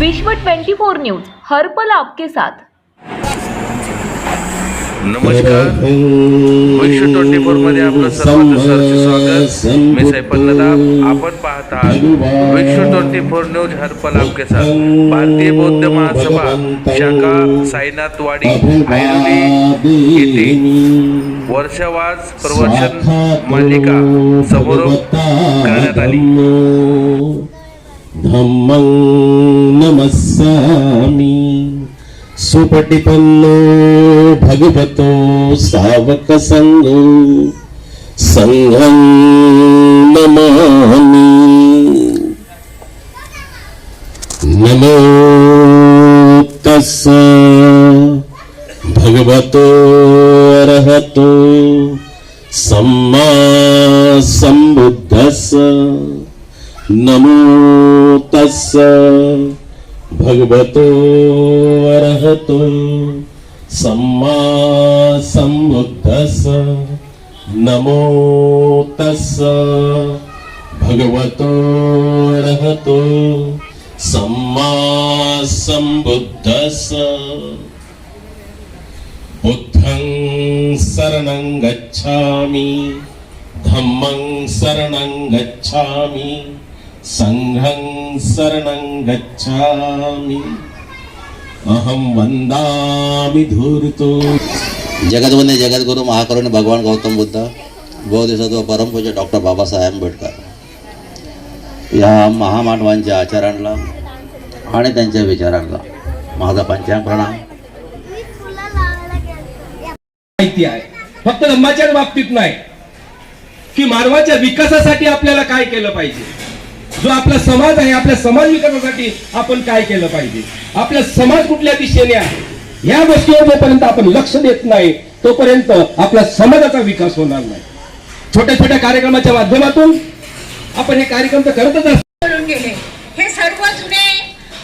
विश्व 24 न्यूज हर पल आपके साथ. नमस्कार. विश्व ट्वेंटी फोरमध्ये आपलं सर्वांचं सहर्ष स्वागत. मी सैफल नदाब आपण पाहत आहात विश्व ट्वेंटी फोर न्यूज हरपल आपके साथ. भारतीय बौद्ध महासभा शाखा साईनाथवाडी ऐरोली येथे वर्षावास प्रवचन मालिका समारोप करण्यात आली. సుపటిపన్నో భగవతో సావక సంగో సంఘం నమామి. నమో తస్స భగవతో అర్హతో సమ్మా సంబుద్ధస్స. నమో भगवतो सम्मा सम्बुद्धस्स नमो तस्स भगवतो अरहतो सम्मा सम्बुद्धस्स बुद्धं शरणं गच्छामि धम्मं शरणं गच्छामि सङ्घं शरणं गच्छामि। अहं वन्दामि धूर्तो। जगद्वंदे जगद्गुरु महाकरुणी भगवान गौतम बुद्ध बोधिसत्व परमपूज्य डॉक्टर बाबासाहेब आंबेडकर. या महामानवांच्या आचारांना आणि त्यांच्या विचारांना माझा पंचांग प्रणाम. माहिती आहे. फक्त धम्माच्याच बाबतीत नाही की मानवाच्या विकासासाठी आपल्याला काय केलं पाहिजे? जो आपला समाज आहे आपल्या समाज विकासासाठी आपण काय केलं पाहिजे? आपला समाज कुठल्या दिशेने आहे? या गोष्टीवर जोपर्यंत आपण लक्ष देत नाही तोपर्यंत आपल्या समाजाचा विकास होणार नाही. छोट्या छोट्या कार्यक्रमाच्या माध्यमातून आपण हे कार्यक्रम तर करतच असतो. गेले. हे सर्व जुने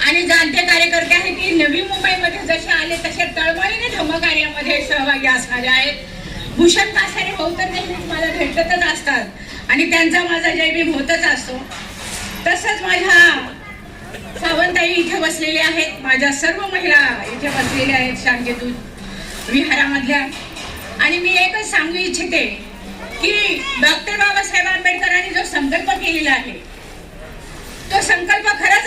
आणि जाणते कार्यकर्ते आहेत की नवी मुंबईमध्ये जसे आले तसे तळमळीने धर्मकार्यामध्ये सहभागी असणारे आहेत. भूषण कासारे भाऊ तर नेहमीच मला भेटतच असतात. आणि त्यांचा माझा जयभीम होतच असतो. तसंच माझ्या सावंताई इथे बसलेले आहेत. माझ्या सर्व महिला इथे बसलेल्या आहेत शांतीदूत विहारामधल्या. आणि मी एकच सांगू इच्छिते की डॉक्टर बाबासाहेब आंबेडकरांनी जो संकल्प केलेला आहे तो संकल्प खरंच